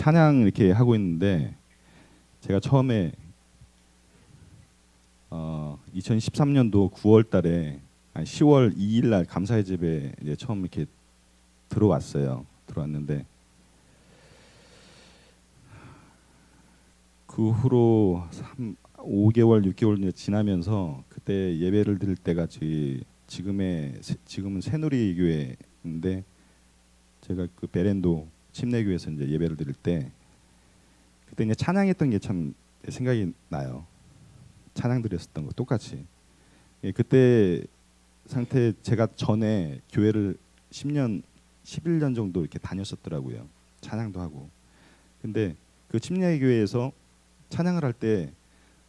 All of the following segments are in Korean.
찬양 이렇게 하고 있는데 제가 처음에 어 2013년도 9월달에 아니 10월 2일날 감사의 집에 이제 처음 이렇게 들어왔어요. 들어왔는데 그 후로 3, 5개월, 6개월 지나면서 그때 예배를 드릴 때가 지- 지금의 새- 지금은 새누리 교회인데 제가 그 베렌도 침례교회에서 이제 예배를 드릴 때 그때 이제 찬양했던 게 참 생각이 나요. 찬양 드렸었던 거 똑같이. 예, 그때 상태 제가 전에 교회를 10년, 11년 정도 이렇게 다녔었더라고요. 찬양도 하고. 근데 그 침례교회에서 찬양을 할 때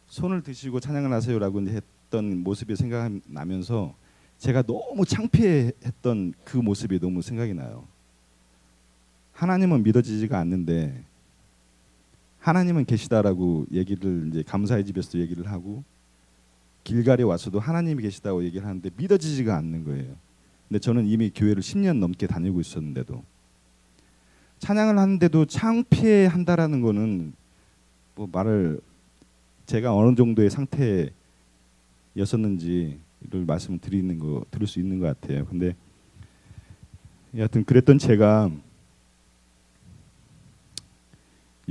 손을 드시고 찬양을 하세요라고 했던 모습이 생각나면서 제가 너무 창피했던 그 모습이 너무 생각이 나요. 하나님은 믿어지지가 않는데 하나님은 계시다라고 얘기를 이제 감사의 집에서 얘기를 하고 길갈에 와서도 하나님이 계시다고 얘기를 하는데 믿어지지가 않는 거예요. 근데 저는 이미 교회를 10년 넘게 다니고 있었는데도 찬양을 하는데도 창피해 한다라는 거는 뭐 말을 제가 어느 정도의 상태였었는지를 말씀을 드리는 거 들을 수 있는 것 같아요. 근데 여하튼 그랬던 제가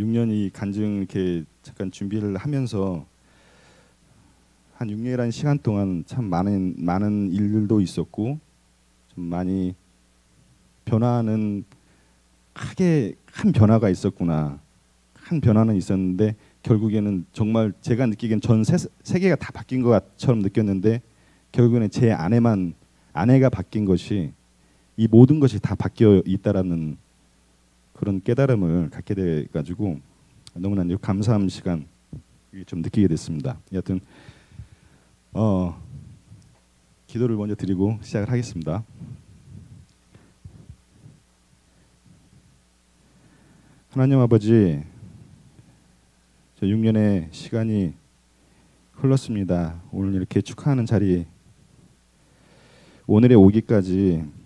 6년 이 간증 이렇게 잠깐 준비를 하면서 한 6년이라는 시간 동안 참 많은 많은 일들도 있었고 좀 많이 변화는 크게 큰 변화가 있었구나. 큰 변화는 있었는데 결국에는 정말 제가 느끼기엔 전 세, 세계가 다 바뀐 것처럼 느꼈는데 결국에는 제 아내만 아내가 바뀐 것이 이 모든 것이 다 바뀌어 있다라는 그런 깨달음을 갖게 돼 가지고 너무나 감사한 시간 좀 느끼게 됐습니다. 여하튼 어 기도를 먼저 드리고 시작을 하겠습니다. 하나님 아버지 저 6년의 시간이 흘렀습니다. 오늘 이렇게 축하하는 자리 오늘의 오기까지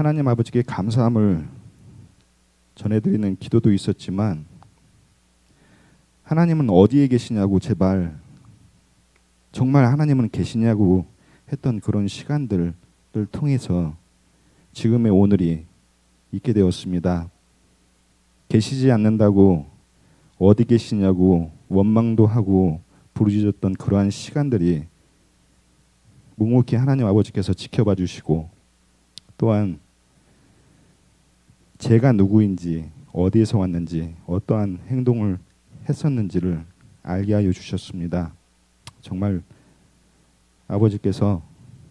하나님 아버지께 감사함을 전해드리는 기도도 있었지만 하나님은 어디에 계시냐고 제발 정말 하나님은 계시냐고 했던 그런 시간들을 통해서 지금의 오늘이 있게 되었습니다. 계시지 않는다고 어디 계시냐고 원망도 하고 부르짖었던 그러한 시간들이 묵묵히 하나님 아버지께서 지켜봐 주시고 또한 제가 누구인지 어디에서 왔는지 어떠한 행동을 했었는지를 알게 하여 주셨습니다. 정말 아버지께서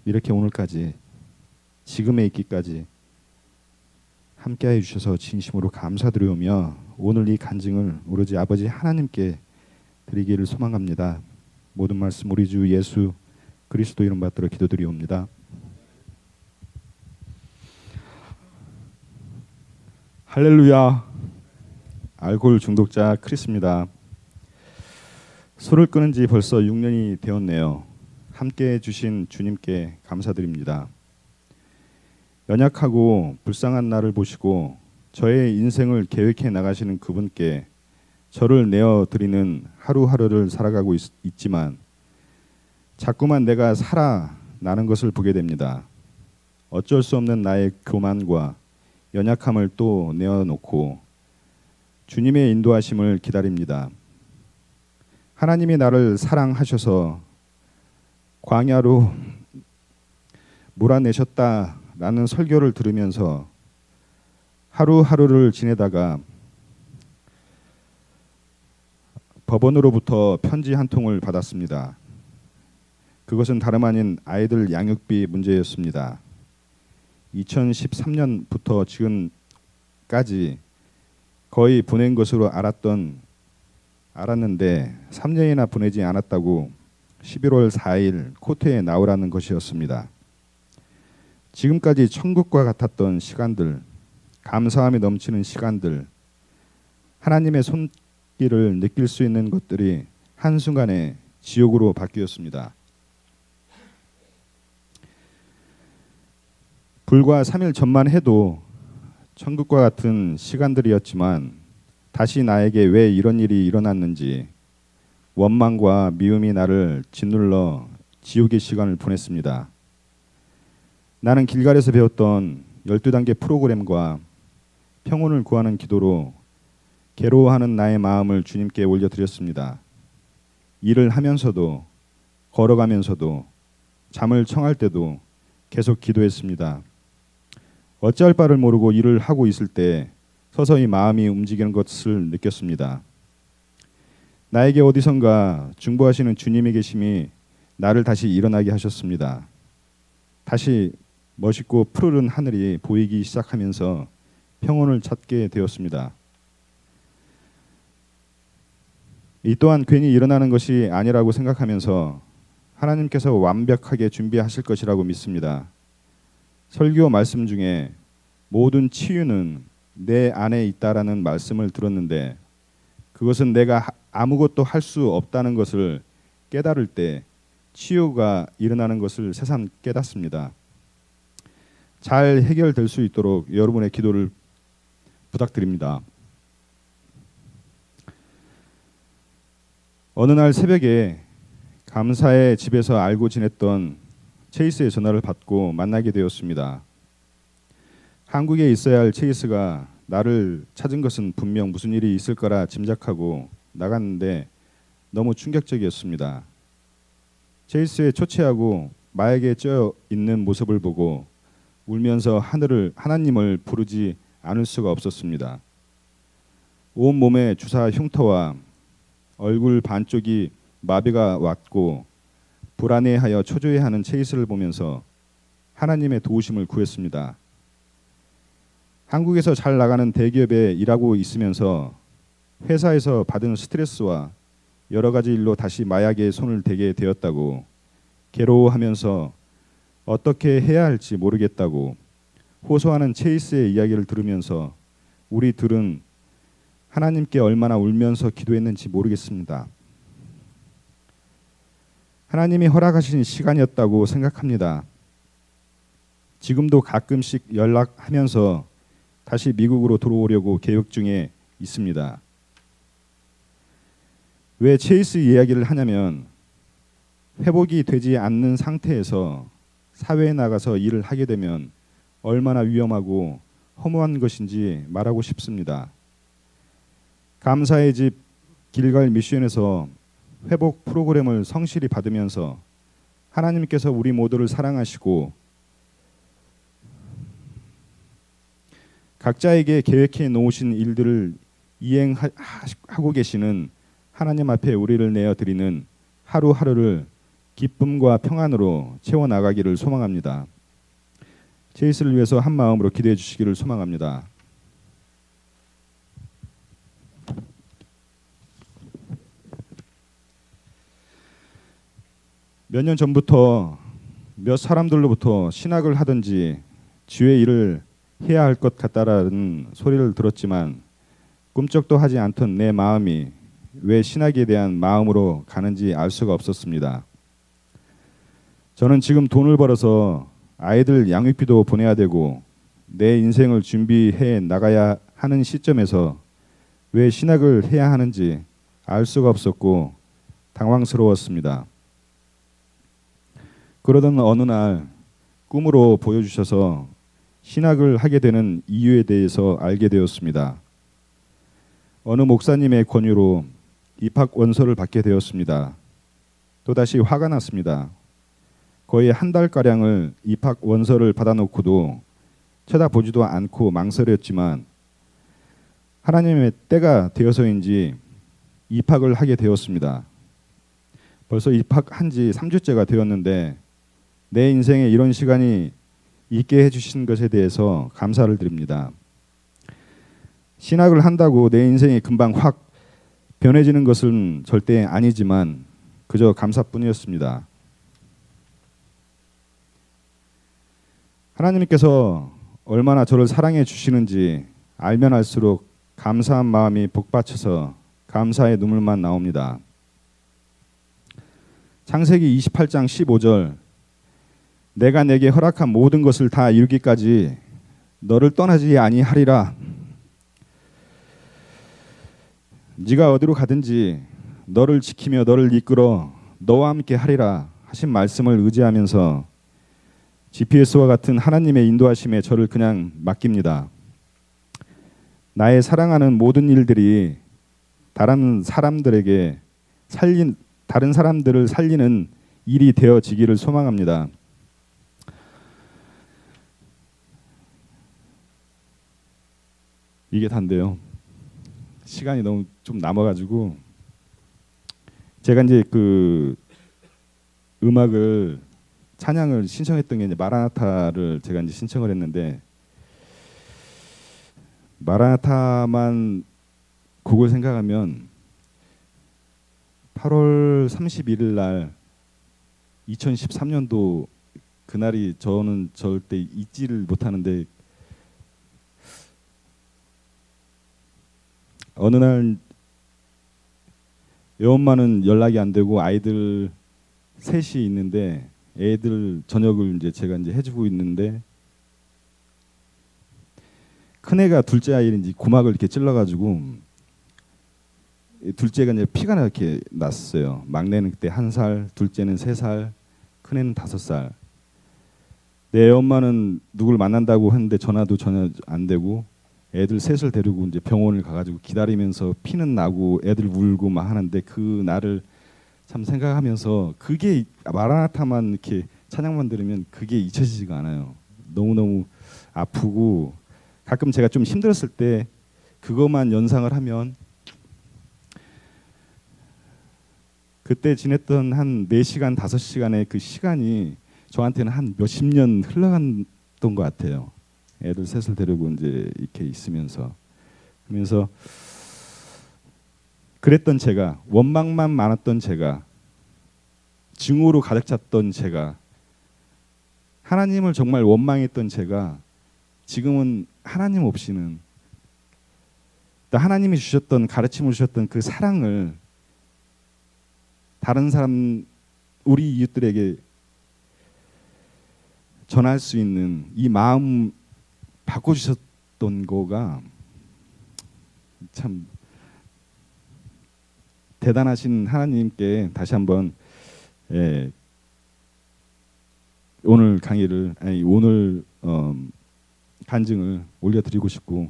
이렇게 오늘까지 지금에 있기까지 함께하여 주셔서 진심으로 감사드리오며 오늘 이 간증을 오로지 아버지 하나님께 드리기를 소망합니다. 모든 말씀 우리 주 예수 그리스도 이름 받들어 기도드리옵니다. 할렐루야. 알코올 중독자 크리스입니다. 술을 끊은 지 벌써 6년이 되었네요. 함께 해 주신 주님께 감사드립니다. 연약하고 불쌍한 나를 보시고 저의 인생을 계획해 나가시는 그분께 저를 내어 드리는 하루하루를 살아가고 있, 있지만 자꾸만 내가 살아나는 것을 보게 됩니다. 어쩔 수 없는 나의 교만과 연약함을 또 내어놓고 주님의 인도하심을 기다립니다. 하나님이 나를 사랑하셔서 광야로 몰아내셨다라는 설교를 들으면서 하루하루를 지내다가 법원으로부터 편지 한 통을 받았습니다. 그것은 다름 아닌 아이들 양육비 문제였습니다. 2013년부터 지금까지 거의 보낸 것으로 알았던 알았는데 3년이나 보내지 않았다고 11월 4일 코트에 나오라는 것이었습니다. 지금까지 천국과 같았던 시간들, 감사함이 넘치는 시간들, 하나님의 손길을 느낄 수 있는 것들이 한순간에 지옥으로 바뀌었습니다. 불과 3일 전만 해도 천국과 같은 시간들이었지만 다시 나에게 왜 이런 일이 일어났는지 원망과 미움이 나를 짓눌러 지옥의 시간을 보냈습니다. 나는 길갈에서 배웠던 12단계 프로그램과 평온을 구하는 기도로 괴로워하는 나의 마음을 주님께 올려드렸습니다. 일을 하면서도 걸어가면서도 잠을 청할 때도 계속 기도했습니다. 어찌할 바를 모르고 일을 하고 있을 때 서서히 마음이 움직이는 것을 느꼈습니다. 나에게 어디선가 중보하시는 주님의 계심이 나를 다시 일어나게 하셨습니다. 다시 멋있고 푸르른 하늘이 보이기 시작하면서 평온을 찾게 되었습니다. 이 또한 괜히 일어나는 것이 아니라고 생각하면서 하나님께서 완벽하게 준비하실 것이라고 믿습니다. 설교 말씀 중에 모든 치유는 내 안에 있다라는 말씀을 들었는데 그것은 내가 아무것도 할 수 없다는 것을 깨달을 때 치유가 일어나는 것을 새삼 깨닫습니다. 잘 해결될 수 있도록 여러분의 기도를 부탁드립니다. 어느 날 새벽에 감사의 집에서 알고 지냈던 체이스의 전화를 받고 만나게 되었습니다. 한국에 있어야 할 체이스가 나를 찾은 것은 분명 무슨 일이 있을 거라 짐작하고 나갔는데 너무 충격적이었습니다. 체이스의 초췌하고 마약에 쪄 있는 모습을 보고 울면서 하늘을 하나님을 부르지 않을 수가 없었습니다. 온 몸에 주사 흉터와 얼굴 반쪽이 마비가 왔고 불안해하여 초조해하는 체이스를 보면서 하나님의 도우심을 구했습니다. 한국에서 잘 나가는 대기업에 일하고 있으면서 회사에서 받은 스트레스와 여러 가지 일로 다시 마약에 손을 대게 되었다고 괴로워하면서 어떻게 해야 할지 모르겠다고 호소하는 체이스의 이야기를 들으면서 우리 들은 하나님께 얼마나 울면서 기도했는지 모르겠습니다. 하나님이 허락하신 시간이었다고 생각합니다. 지금도 가끔씩 연락하면서 다시 미국으로 들어오려고 계획 중에 있습니다. 왜 체이스 이야기를 하냐면 회복이 되지 않는 상태에서 사회에 나가서 일을 하게 되면 얼마나 위험하고 허무한 것인지 말하고 싶습니다. 감사의 집 길갈 미션에서 회복 프로그램을 성실히 받으면서 하나님께서 우리 모두를 사랑하시고 각자에게 계획해 놓으신 일들을 이행하고 계시는 하나님 앞에 우리를 내어 드리는 하루하루를 기쁨과 평안으로 채워 나가기를 소망합니다. 제이스를 위해서 한 마음으로 기도해 주시기를 소망합니다. 몇 년 전부터 몇 사람들로부터 신학을 하든지 주의 일을 해야 할 것 같다라는 소리를 들었지만 꿈쩍도 하지 않던 내 마음이 왜 신학에 대한 마음으로 가는지 알 수가 없었습니다. 저는 지금 돈을 벌어서 아이들 양육비도 보내야 되고 내 인생을 준비해 나가야 하는 시점에서 왜 신학을 해야 하는지 알 수가 없었고 당황스러웠습니다. 그러던 어느 날 꿈으로 보여주셔서 신학을 하게 되는 이유에 대해서 알게 되었습니다. 어느 목사님의 권유로 입학 원서를 받게 되었습니다. 또다시 화가 났습니다. 거의 한 달 가량을 입학 원서를 받아놓고도 쳐다보지도 않고 망설였지만 하나님의 때가 되어서인지 입학을 하게 되었습니다. 벌써 입학한 지 3주째가 되었는데 내 인생에 이런 시간이 있게 해주신 것에 대해서 감사를 드립니다. 신학을 한다고 내 인생이 금방 확 변해지는 것은 절대 아니지만 그저 감사뿐이었습니다. 하나님께서 얼마나 저를 사랑해 주시는지 알면 알수록 감사한 마음이 복받쳐서 감사의 눈물만 나옵니다. 창세기 28장 15절 내가 내게 허락한 모든 것을 다 이루기까지 너를 떠나지 아니하리라. 네가 어디로 가든지 너를 지키며 너를 이끌어 너와 함께 하리라 하신 말씀을 의지하면서 GPS와 같은 하나님의 인도하심에 저를 그냥 맡깁니다. 나의 사랑하는 모든 일들이 다른 사람들에게 살린 다른 사람들을 살리는 일이 되어지기를 소망합니다. 이게 단데요. 시간이 너무 좀 남아가지고 제가 이제 그 음악을 찬양을 신청했던 게 이제 마라나타를 제가 이제 신청을 했는데 마라나타만 곡을 생각하면 8월 31일 날 2013년도 그날이 저는 절대 잊지를 못하는데 어느 날 애엄마는 연락이 안 되고 아이들 셋이 있는데 애들 저녁을 이제 제가 이제 해주고 있는데 큰 애가 둘째 아이인지 고막을 이렇게 찔러가지고 둘째가 이제 피가 이렇게 났어요. 막내는 그때 한 살, 둘째는 세 살, 큰 애는 다섯 살. 내 엄마는 누굴 만난다고 했는데 전화도 전혀 안 되고 애들 셋을 데리고 이제 병원을 가가지고 기다리면서 피는 나고 애들 울고 막 하는데 그 날을 참 생각하면서 그게 마라나타만 이렇게 찬양만 들으면 그게 잊혀지지가 않아요. 너무 너무 아프고 가끔 제가 좀 힘들었을 때 그것만 연상을 하면 그때 지냈던 한 4시간, 5시간의 그 시간이 저한테는 한 몇십 년 흘러갔던 것 같아요. 애들 셋을 데리고 이제 이렇게 있으면서. 그러면서 그랬던 제가 원망만 많았던 제가 증오로 가득 찼던 제가 하나님을 정말 원망했던 제가 지금은 하나님 없이는 또 하나님이 주셨던 가르침을 주셨던 그 사랑을 다른 사람 우리 이웃들에게 전할 수 있는 이 마음 바꿔주셨던 거가 참 대단하신 하나님께 다시 한번 예, 오늘 강의를 아니 오늘 어, 간증을 올려드리고 싶고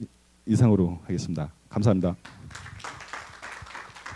이- 이상으로 하겠습니다. 감사합니다.